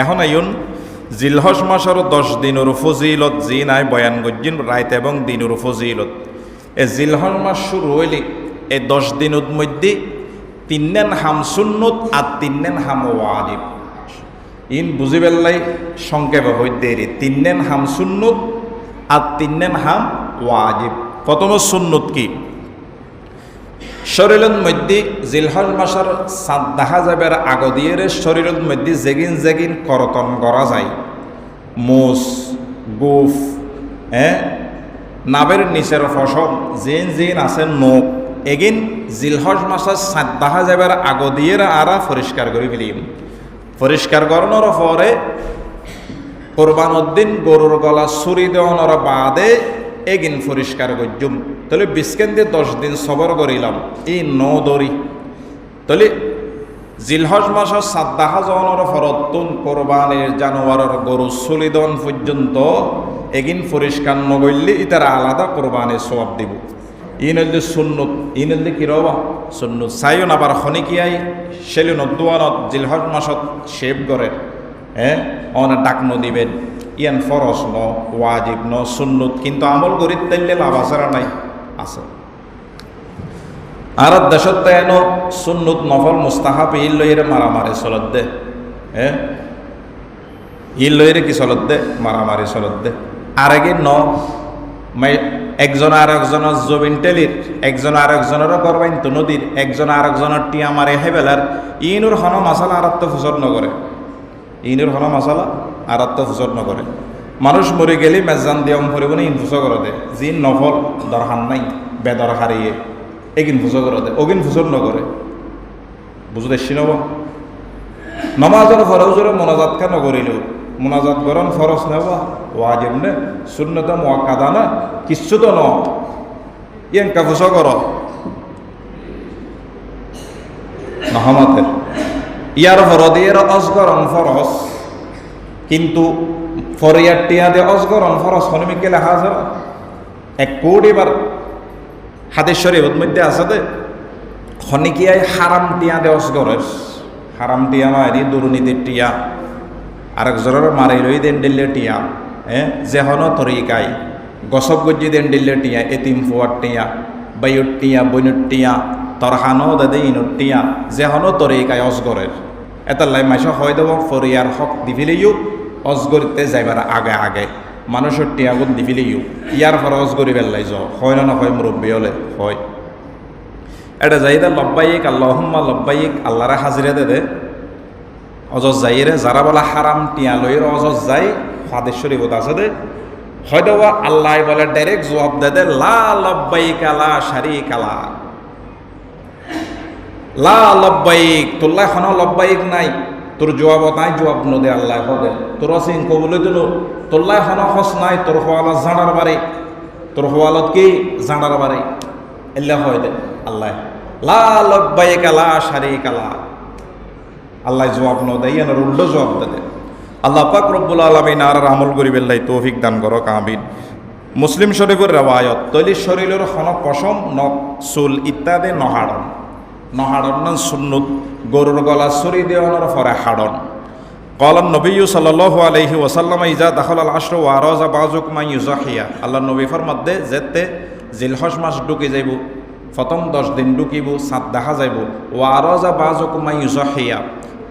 এখন আইন জিলহজ মাসের দশ দিনের ফজিলত, জি নাই, বয়ান গজ্জিন, রাইত এবং দিনের ফজিলত। এ জিলহজ মাস শুরু হইলে এই দশ দিনের মধ্যে তিননেন হাম সুন্নত আর তিননেন হাম ওয়াজিব। ইন বুঝি পেলাই সংক্ষেপে হই দেরি, তিননেন হাম সুন্নত আর তিননেন হাম ওয়াজিব। প্রথম সুন্নত কি? শরীরের মধ্যে জিলহজ মাসের সাত দেখা যাবে আগ দিয়ে শরীরের মধ্যে জেগিন জেগিন করতন করা যায়। মোষ, গুফ হ্যাঁ নাবের নিচের ফসল, জিন জিন আছে নোক এগিন জিলহজ মাসের সাত দেখা যাবে আগ দিয়ে আরা পরিষ্কার করে ফেলিম। পরিষ্কার করানোর পরে কোরবানোর দিন গরুর গলা ছুরি দেওয়ানোর বাদে এগিন পরিষ্কার করজুম। তাহলে বিস্কেন দিয়ে দশ দিন সবর করিলাম। এই ন দরি। তাহলে জিলহজ মাসের সাদ্দাহা জনের ফরতুন কোরবানের জানোয়ারের গরু চলিদন পর্যন্ত এগিন পরিষ্কার নগরলে ইতারা আলাদা কোরবানের সবাব দিব। ইন হইলে সুন্নত হইলে কি রবা? সুন্নত চাইও আবার খনিকিয়াই, সেলিন দোয়ানত জিলহজ মাসত শেভ করে হ্যাঁ অনেক ডাকনো দিবেন। ইয়ান ফরস ন, ওয়াজিব ন, সুন্নত। কিন্তু আমল করি তাইলে লাভ আছে নাই। আছে। আর দেশত তেন সুন্নত নফল মুস্তাহাব ইল লইরে মারামারি চলত দে ইল লইরে কি চলত দে? মারামারি চলত দে। আরেগে ন একজন আর একজনের জবিন টেলির, একজন আর একজনেরও করবাইন তো নদীর একজন আর একজনের টিয়া মারে হেবেলার, ইনুর হন মাসালা আর তো ফুসর নগরে। ইনুর হন মাসালা আর তো ফুসর নগরে। মানুষ মরে গেলে মেজান দিয়ম ফুরিব না ইন ফুসো করে দে? জিন নফল দরহান নাই বেদর হারিয়ে এগিন ফুসো করে দে ওগিন ফুসর নগরে বুঝতে নব? নমাজের ফরজরে মনাজাত কেন করিলেও মোনাজাত করন ফরস নেব? ওয়াজিব নে শূন্যত মোয়াক্কাদা না কিচ্ছু তো ন ইয়েন কাফুস কর নহমতের ইয়ার ফরদিয়ের অজগরন ফরস কিন্তু ফরিয়ার টিয়া দে অজগরন ফরস হনমি কেলে হাজার? এক কোটি বার হাতের শরীর মধ্যে আছে দে খনিকিয়াই হারাম টিয়া দে অজগরের। হারাম টিয়া মারি দুর্নীতির টিয়া। আরেকজনের মারি লই দেন দিল্লে টিয়া হ্যাঁ যেহনো তরিকাই গছক গজ্জি দেন দিল্লে টিয়া, এতিম ফুয়ার টিয়া বাইউর টিয়া বইনুর টিয়া, তরহানো দাদে ইনুর টিয়া যেহনো তরিকায় অজগরের। এটা লাই মাইস হয় দেব ফরিয়ার হক দিফিলেইও অজগরিতে যাইবার আগে আগে মানুষের টিয়াগুন দিফিলেইও ইয়ার পর অজগরি বেল্লাই যাও। হয় না হয় মুরব্বী হলে হয়। এটা যাই যাইদা লব্বাইক, আল্লাহম্মা লব্বাইক, আল্লাহরা হাজিরে দে দে। অজজ যাইরে, যারা বলা হারাম টিয়া লইয়ের অজজ যাই ফাদেশ্বরী বোধ আছে দে। হয়তো আল্লাহ বলে ডাইরেক্ট জবাব দে দে, লা লব্বাইক আলা শারি কালা লা লব্বাইক তোল্লাই খন লব্বাইক নাই। তোর জবাব নাই, জবাব নদে আল্লাহ হদে তোর সিং কবলে দিল তোল্লাই খন হস নাই, তোর হওয়ালত জানার বারে। তোর হওয়ালত কি? জানার বারে। এল্লা হয় দে, আল্লাহ। লা আলা শারি কালা আল্লাহ জবাব ন দেয়, এনার উল্টো জবাব দেয় আল্লাহ পাক রব্বুল আলমিন আর আমল করিবেল্লাই তৌফিক দান করো কামিন মুসলিম শরীফের রেওয়ায়ত, তৈলি শরীরের হন পশম, নখ, চুল ইত্যাদি নহাড়ন। নহাড়ন না সুন্নুত গরুর গলা চুরি দেওয়ানোর ফরে হাড়ন। কলান নবী সাল্লাহ আলহি ওসাল্লাম ইজা দাখল আল আশ্র ওয়ারজা বাজুক মাই ইউজাহিয়া আল্লাহ নবীফর মধ্যে যেতে জিলহস মাস ঢুকে যাইব, প্রথম দশ দিন ঢুকিব, সাত দেখা যাইব। ওয়ারজা বাজুক মাই ইউজাহিয়া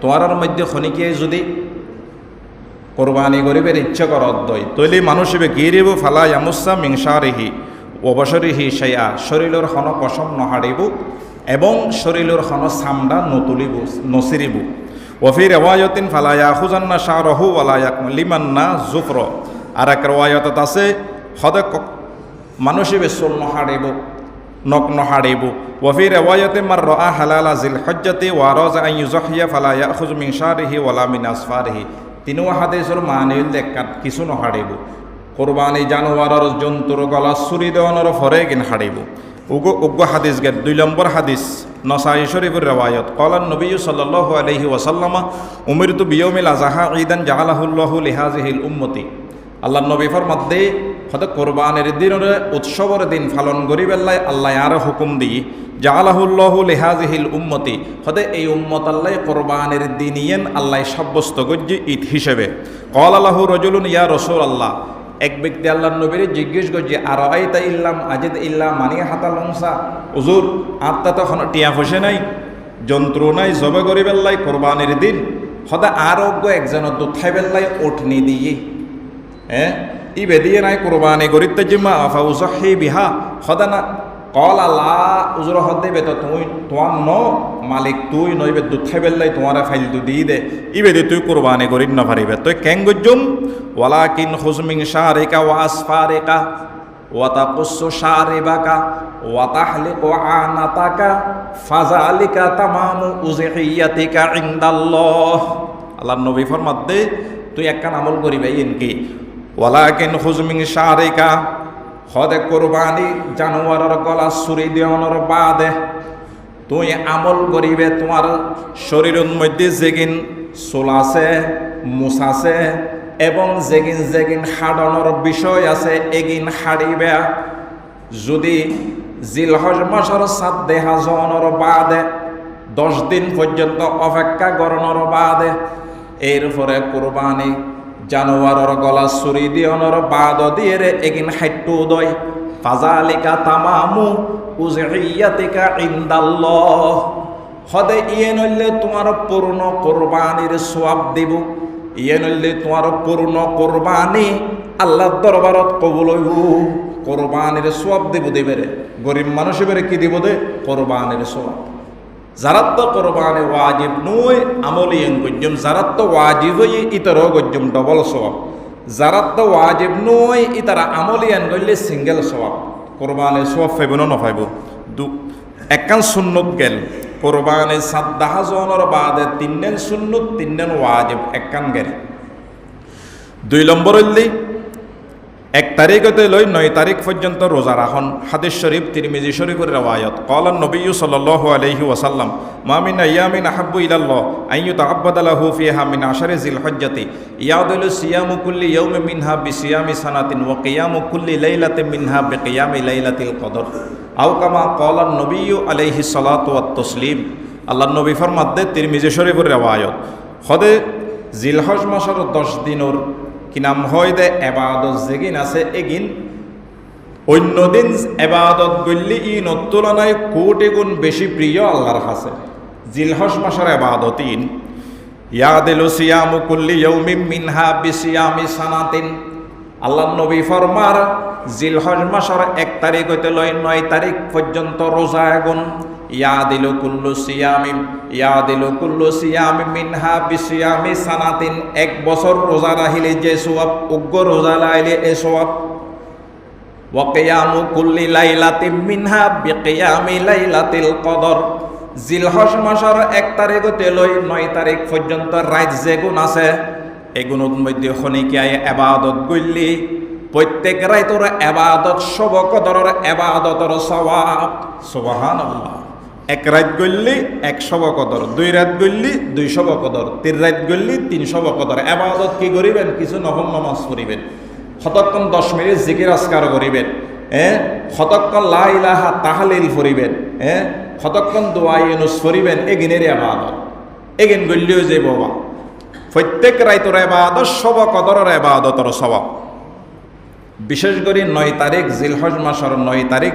তোমার মধ্যে খনিকে যদি কোরবানি করিবের ইচ্ছা কর অদ্বয়। তৈলি মানুষ গিরিব, ফালা ইয়ামুসা মিংসারিহি অবসরিহি সেয়া শরীরের হন পশম নহাড়িব এবং শরীরের হন সামডা নতুলিব নসিরিব ওফি রেওয়ায়তিন ফালা ইয়াহুজান্না শাহ রহু ওয়ালায়াক লিমান্না জুফর। আর এক রেওয়ায়তত আছে হদে মানুষ হিবে চুল নহাড়িব নক নহাড়িব। ওফি রেওয়ায়তে মার রা হালালা জিল হজ্জতে ওয়ারজ আই ইউজহিয়া ফালা ইয়াখুজ মিন শারিহি ওয়ালা মিন আসফারিহি। তিনিও হাদিসের মানিল দেখাত, কিছু নহাড়িব। কোরবানি জানোয়ারের জন্তুর গলা চুরি দেওয়ানোর ফরে কিন হাড়িব। উগ উগ্র হাদিস গেট দুই নম্বর হাদিস, নসাই শরীফের রেওয়ায়ত। কলান নবী সাল্লাহ আলহি ওসাল্লামা উমিরতু বিয়মিল আজাহা ঈদান জাহালাহুল্লাহু লিহাজিহিল উম্মতি। আল্লাহ নবীফর মধ্যে হয়তো কোরবানের দিনের উৎসবের দিন পালন করি বেল্লাই আল্লাহ আর হুকুম দিই। জালাহুল্লাহ লেহাজিহিল উম্মতি। হতে এই উম্মত আল্লাহ কোরবানের দিন ইয়েন আল্লাহ সাব্যস্ত করছে ঈদ হিসেবে। কল আল্লাহ রজুলুন ইয়া রসুল আল্লাহ এক ব্যক্তি আল্লাহ নবীরে জিজ্ঞেস করছে আর আইতা ইল্লাম আজিদ ইল্লাম মানি হাতাল লংসা উজুর আত্মা তখন টিয়া ফসে নাই যন্ত্র নাই, জবে করি বেল্লাই কোরবানের দিন। সদা আরোগ্য একজন দুথাই বেল্লাই ওঠনি দিয়ে হ্যাঁ ই বেদিয়ে নাই কোরবানি করিতে জিম্মা সেই বিহা। হদা না কল আল্লাহ উজুর হদে বে তো তুই তোমার ন। মালিক, তুই নইবে দুথাই বেল্লাই, তোমার ফাইল তু দিয়ে দে। ই বেদি তুই কোরবানি করি না পারিবে। তুই কেং গজ্জুম? ওয়ালাকিন হুজমিং শারিকা ওয়াসফারিকা ওয়াতাকুসু শারিবাকা ওয়াতাহলিকু আনাতাকা ফাজালিকা তামামু উজহিয়াতিকা ইনদাল্লাহ। আল্লাহর নবী ফরমাত দে, তুই একখান আমল করিবে, ইনকি। ওয়ালাকিন হুজমিং শারিকা হদে কোরবানি জানোয়ারের গলা চুরি দেওয়ানোর বাদে তুই আমল করিবে তোমার শরীরের মধ্যে আছে, মুছ আছে এবং যেগিন যেগিন হাডানোর বিষয় আছে, এগিন হাড়িবে যদি জিলহজ মাসের সাত দেহা জনের বাদে দশ দিন পর্যন্ত অপেক্ষা করানোর বাদে এরপরে কোরবানি জানোয়ারের গলা চুরি দিয়নের বাদ দিয়ে রে এগিন হাইট্টু দয়। ফাজালিকা তামামু উজহিয়াতিকা ইন্দাল্লাহ। হদে ইয়ে নইলে তোমার পূর্ণ কোরবানির সোয়াব দিব। ইয়ে নইলে তোমার পূর্ণ কোরবানি আল্লাহর দরবারত কবুল হইব। কোরবানির সোয়াব দিব দেবে রে গরিব মানুষের কি দিব দে? কোরবানির সোয়াব যারাত তো কোরবানি ওয়াজিব নয় আমলি গজ্জম যারাত তো ওয়াজিব হই ইতর গজ্জম ডবল সোয়াব যারাত তো ওয়াজিব নয় ইতারা আমলি আন গইলে সিঙ্গেল সোয়াব কোরবানি সোয়াব ফাইব না দু একান সুন্নত গেল কোরবানি সাদ্দাহ জনের বাদে তিননেন সুন্নত তিননেন ওয়াজিব একান গেল দুই নম্বর হইলি এক তারিখতে লই নয় তারিখ পর্যন্ত রোজা রাখন। হাদিস শরীফ, তিরমিজি শরীফের রেওয়ায়ত। কলান নবী সাল্লাল্লাহু আলাইহি ওয়াসাল্লাম, মা মিন আইয়ামিন আহাব্বু ইলাল্লাহ আইয়ু তাআব্বাদালাহু ফিহা মিন আশারি জিল হজ্জাতি ইয়াদুলু সিয়ামু কুল্লি ইয়াউমি মিনহা বিসিয়ামি সানাতিন ওয়া কিয়ামু কুল্লি লাইলাতিন মিনহা বিকিয়ামি লাইলাতিল কদর। আও কামা কলান নবী আলাইহি সালাতু ওয়াত তাসলিম। আল্লাহ নবী ফরমাতে তিরমিজি শরীফের রেওয়ায়ত। খদে জিলহজ মাসের দশ দিনর কি নাম হয় দে? এবাদত যেগিন আছে এগিন। অন্যদিন এবাদত গল্লি ই তুলনায় কোটি গুণ বেশি প্রিয় আল্লাহর কাছে। জিলহস মাসের এবাদত ইন। ইয়াদিলু সিয়ামু কুল্লি ইয়াউমিন মিনহা বিসিয়ামি সানাতিন। আল্লাহ নবী ফরমার, জিলহজ মাসের এক তারিখ হইতে লয় নয় তারিখ পর্যন্ত রোজা এগুন ইয়াদিলু কুল্লু সিয়ামি ইয়াদিলু কুল্লু সিয়ামি মিনহা বিসিয়ামি সানাতিন। এক বছর রোজা রাহিলে যে সোয়াব, উগ্র রোজা লাইলে এ সোয়াব। ওয়াকিয়ামু কুল্লি লাইলাতিন মিনহা বিকিয়ামি লাইলাতিল কদর। জিলহজ মাসের এক তারিখ হতে লই নয় তারিখ পর্যন্ত রাত যেগুণ আছে এগুণের মধ্যে খনিকিয়ায় এবাদত গল্লি। প্রত্যেক রাইতর এবাদত সব কদরের এবাদতর সওয়াব। সুবহানাল্লাহ। এক রাত গল্লি একশো বকদর দুই রাত গল্লি দুইশো বকদর তিন রাত গল্লি তিনশো বকদর এবাদত কি করিবেন? কিছু নফল নমাজ পড়িবেন। শতক্ষণ দশ মিনিট জিকির আসকার করিবেন। হ্যাঁ শতক্ষণ লা ইলাহা তাহালিল ফরিবেন হ্যাঁ শতক্ষণ দোয়া ইউনুস ফরিবেন এগিনের আবাদত এগিন গল্লিও যে বাবা। প্রত্যেক রাইতর এবাদত, সব কদরের এবাদতর স্বভাব। বিশেষ করে নয় তারিখ, জিলহজ মাসের নয় তারিখ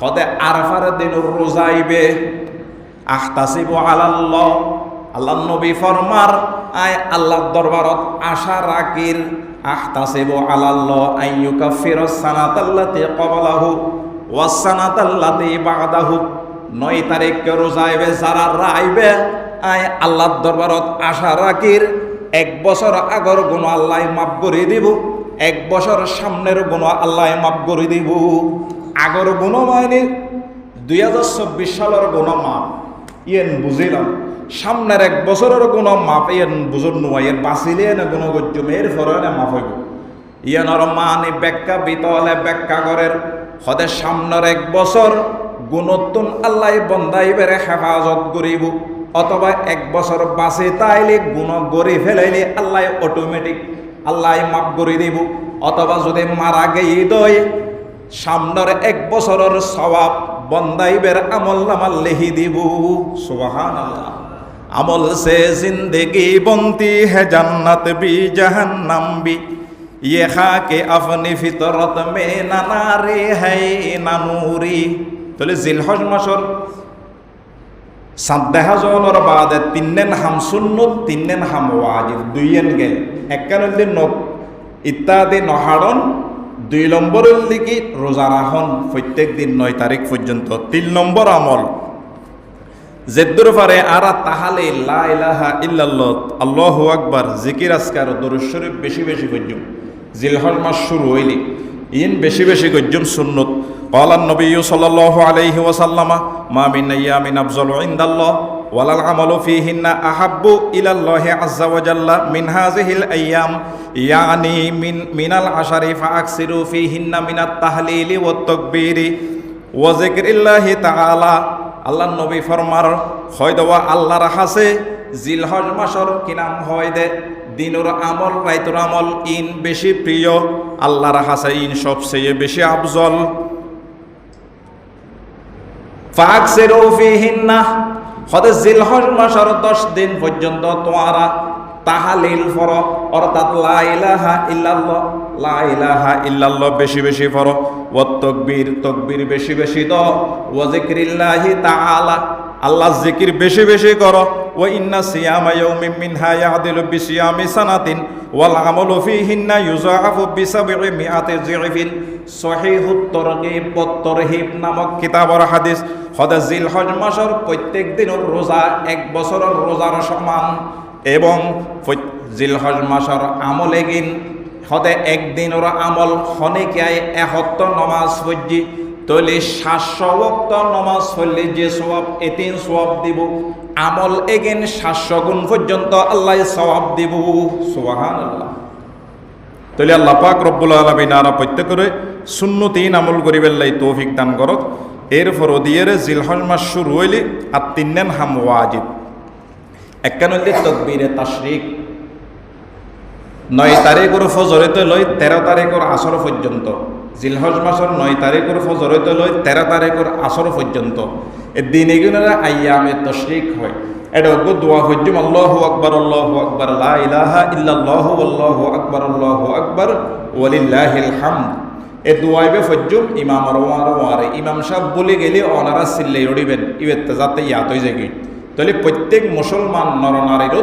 হদে আরফার দিন রোজাইবে আখতাসিব আলাল্লাহ। আল্লাহ নবী ফরমার, আয় আল্লাহ দরবারত আশা রাকির আখতাসিব আলাল্লাহ আইয়ুকা ফিরস সানাতাল্লাতি কবলাহু ওয়াস সানাতাল্লাতি বাদাহু। নয় তারিখকে রোজাইবে যারা রাইবে, আয় আল্লাহর দরবারত আশা রাকির এক বছর আগর গুণ আল্লাহ মাফ করে দিব। এক বছর সামনের গুণ আল্লাহ মাফ করে দিব। আগর গুণ মানে দুই হাজার চব্বিশ সালের গুণ মাপ ইয়েন বুঝিলাম। সামনের এক বছরের গুণ মাপ ইয়েন বুঝুন নোয়া বাঁচিলে না গজ্জুম এর ফরে না মাফ হইব। ইয়ানোর মানে ব্যাখ্যা বিতলে ব্যাখ্যা করের হদে সামনের এক বছর গুণত্তন আল্লাহ বন্দাইবের হেফাজত করিব, অথবা এক বছর বাঁচে তাইলে গুণ গড়ি ফেলাইলে আল্লাহ অটোমেটিক আল্লাহ মাফ করে দিব, অথবা যদি মারা গেই দয় সামনের এক বছরের সবাব বন্দাইবের আমল নামাল লিহি দিব। সুবাহান আমল সে জিন্দগি বন্তি হে জান্নাত বি জাহান্নাম বি। ये খাকে আপনি ফিতরত মে নানারে হাই নানুরি তাহলে জিলহজ মাসর সাদ্দাহা জলর বাদে তিন্নেন হাম সুন্নত, তিন্নেন হাম ওয়াজিব, দুইয়েন গেল একানল্লি নখ ইত্যাদি নহারণ দুই নম্বরের লিগি রোজা রাখন, প্রত্যেক দিন নয় তারিখ পর্যন্ত। তিন নম্বর আমল। জেদ্দুর পারে, আরা তাহালে লাহা ইল্লাল্লাহ, আল্লাহ আকবার, জিকির আসকার দরুশরীফ বেশি বেশি গজ্জুম জিলহল মাস শুরু হইলি, ইন বেশি বেশি গজ্জুম সুন্নত। কলান নবী সাল আলহি ওয়াসাল্লামা, মা মিন ইয়ামিন আফজল ইন্দাল্লাহ ওয়ালাল আমালু ফিহিন্না আহাব্বু ইলাল্লাহি আজ্জা ওয়া জাল্লা মিন হাযিহিল আইয়াম। ইয়ানি মিন, মিনাল আশারি ফাকসিরু ফিহিন্না মিনাত তাহলিলি ওয়াত তাকবীরি। ওয়া যিকরিল্লাহি তাআলা আল্লাহ নবী ফরমার, হয় দেওয়া আল্লাহর হাসে, জিলহজ মাসর কিনাম হয় দে? দিনুর আমল, রাইতুর আমল, ইন বেশি প্রিয়, আল্লাহর হাসে ইন সবচেয়ে বেশি আফজল। ফাকসিরু ফিহিন্না হদে জিলহজ মাসর দশ দিন পর্যন্ত তোমারা তাহালিল ফর, অর্থাৎ লা ইলাহা ইল্লাল্লাহ, লা ইলাহা ইল্লাল্লাহ বেশি বেশি ফর ও তকবীর তকবীর বেশি বেশি দ ও জিক্রিল্লাহি তাআলা আল্লাহ জিকির বেশি বেশি করো। ও ইন্না সিয়ামা ইয়াউমিন মিনহা ইয়াদিলু বিসিয়ামি সানাতিন ওয়াল আমালু ফীহিন্না ইউযাআফু বিসাবঈ মিআতি যিফিন সহিহুত তরগীব ওয়াত তরহিব নামক কিতাবর হাদিস। হদে জিলহজ মাসের প্রত্যেক দিনের রোজা এক বছরের রোজার সমান। এবং জিলহজ মাসের আমলে গিন হদে একদিন ওরা আমল হনেকায় এহত্ত নমাজ পড়ছি। তৈলে সাতশো ওক্ত নমাজ পড়লে যে সবাব এতিন সবাব দিব। আমল এগেন সাতশো গুণ পর্যন্ত আল্লাহ সবাব দিব। সুবাহান আল্লাহ তৈলে আল্লাহ পাক রব্বুল আলমিন আরা প্রত্যেকরে শূন্যতিন আমল করিবেল্লাই তৌফিক দান করক। এরপর ওদিয়ের জিলহজ মাস শুরু হইলে আর তিন্নেন হাম ওয়াজিব। একানল্লি তকবীরে তাশরিক। নয় তারিখর ফজরেতে লই তেরো তারিখর আসর পর্যন্ত। জিলহজ মাসের নয় তারিখর ফজরেতে লই তেরো তারিখর আসর পর্যন্ত। এ দিন এগুলোরা আইয়ামে তশরিক হয়। এটা অজ্ঞ দোয়া হজ্জুম আল্লাহ আকবর আল্লাহ আকবর, লা ইলাহা ইল্লাল্লাহ, আল্লাহু আকবর আল্লাহু আকবর, ওয়ালিল্লাহিল হামদ। এ দোয়াইবে ফজ্জুম ইমাম রোয়ার ওয়ারে। ইমাম সাহেব বলে গেলে অনারা সিল্লে উড়িবেন ইবেতে যাতে ইয়াত হয়ে যায়। তাহলে প্রত্যেক মুসলমান নরনারীর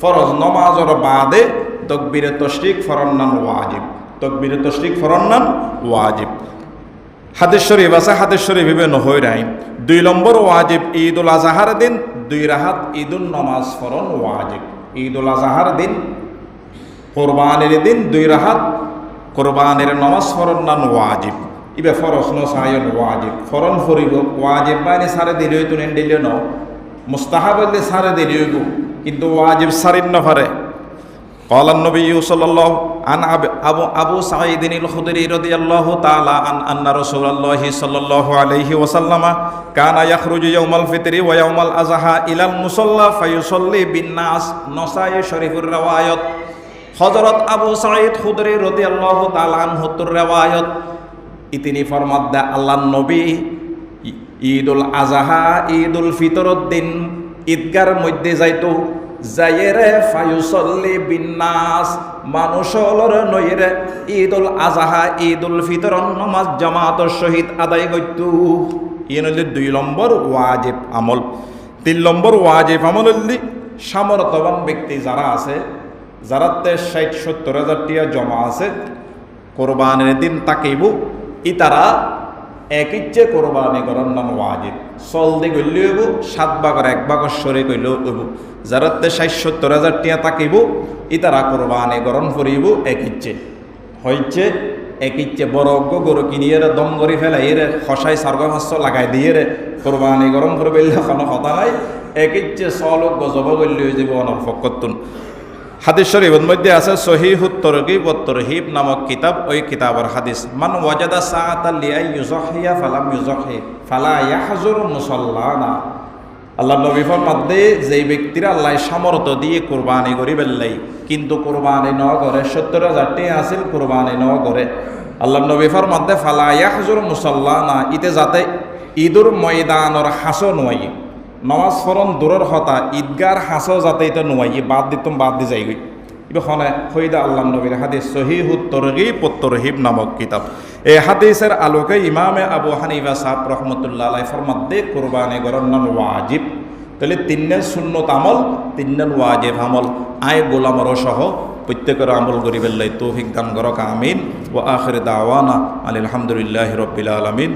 ফরজ নমাজর বাদে তকবিরে তশরিক ফরন্নান ওয়াজিব। তকবিরে তশরিক ফরন্নান ওয়াজিব। হাদিস শরীফ আছে, হাদিস শরীফ নহই রাই দুই নম্বর ওয়াজিব ঈদ উল আজহার দিন, দুই রাহাত ঈদুল নমাজ ফরন ওয়াজিব। ঈদ উল আজহার দিন, কোরবানির দিন, দুই রাহাত কোরবানির নমাজ ফরন্নান ওয়াজিব। ইবে ফরস ন, সায়ন ওয়াজিব। ফরন ফরিব, ওয়াজিব মানে সারে দিলেও তো নেন ন। মুস্তাহাব সারে দিলেও কিন্তু ওয়াজিব সারিন নফারে قال النبي صلى الله عن أبو أبو سعيد الخدري رضي الله تعالى عن أن رسول الله صلى الله عليه وسلم كان يخرج يوم الفطر ويوم الأضحى إلى المصلى فيصلي بالناس نصاي شريف الروايات হজরত আবু সাঈদ খুদরি রদি আল্লাহ তালানহতুর রেওয়ায়ত ইতিনি ফরমাদ দা আল্লাহ নবী ঈদুল আজাহা ঈদুল ফিতরত দিন ঈদগার মধ্যে যাইতো যাইরে ফায়ুসল্লি বিন্নাস মানুষলর নইরে ঈদুল আজাহা, ঈদুল ফিতর, নমাজ জামাতর সহিত আদায় করত। ইয়ে নইলে দুই নম্বর ওয়াজিব আমল। তিন নম্বর ওয়াজিব আমল হইলি সামর্থবান ব্যক্তি যারা আছে যারা তে ষাট সত্তর হাজার টিয়া জমা আছে, কোরবানের দিন তাকেইব ই তারা এক ইচ্ছে কোরবানি করার নাম ওয়াজিব। চল দি গল্লি হইব, সাত ভাগর এক ভাগর সরে কইলেও হইব। যারা তে ষাট সত্তর হাজার টিয়া তাকিব ই তারা কোরবানি গরম করিব এক ইচ্ছে হইছে এক ইচ্ছে বড় অজ্ঞ গরু কিনিয়ে রে, দম করে ফেলাই খসাই সার্গ হাস্য লাগাই দিয়ে রে, কোরবানি গরম করে বেললে কোনো কথা নাই। এক ইচ্ছে সলক গজব করলে হয়ে যাবে অনর ফকতুন হাদিস শরীফের মধ্যে আছে সহিহুত তরগিব ও তরহিব নামক কিতাব। ওই কিতাবের হাদিস, মান ওয়াজাদা সাআতা লিয়াই ইউজাহিয়া ফালাম ইউজাহি ফালা ইয়াহজুর মুসাল্লানা। আল্লাহ নবী ফরমাদ্দে যেই ব্যক্তিরা আল্লাহ সামর্থ্য দিয়ে কোরবানি করি বেললাই কিন্তু কোরবানি ন করে সত্তর হাজার টি আসিল কোরবানি ন করে আল্লাহ নবী ফরমাদ্দে ফালা ইয়াহজুর মুসাল্লানা, ইতে যাতে ঈদুর ময়দানর হাসো নয়। নমাজ ফরন দূরের হতা, ঈদগার হাসো যাতে এটা নোয়াই বাদ দিতুম, বাদ দি যাই ইবে হনে, হইদা আল্লাহ নবীর হাদিস সহিহুত তরগিব ও তরহিব নামক কিতাব। এই হাদিসের আলোকে ইমামে আবু হানিফা সাহেব রহমতুল্লাহ আলাই ফরমাদ্দে কোরবানি গরর নাম ওয়াজিব। তাহলে তিন্নেল সুন্নত আমল, তিন্নেল ওয়াজিব আমল। আয় গোলামর সহ প্রত্যেকের আমল গরিবেল্লাই তৌফিক দান গরক আমিন। ও আখির দাওয়ানা আলহামদুলিল্লাহ রবিল আলমিন।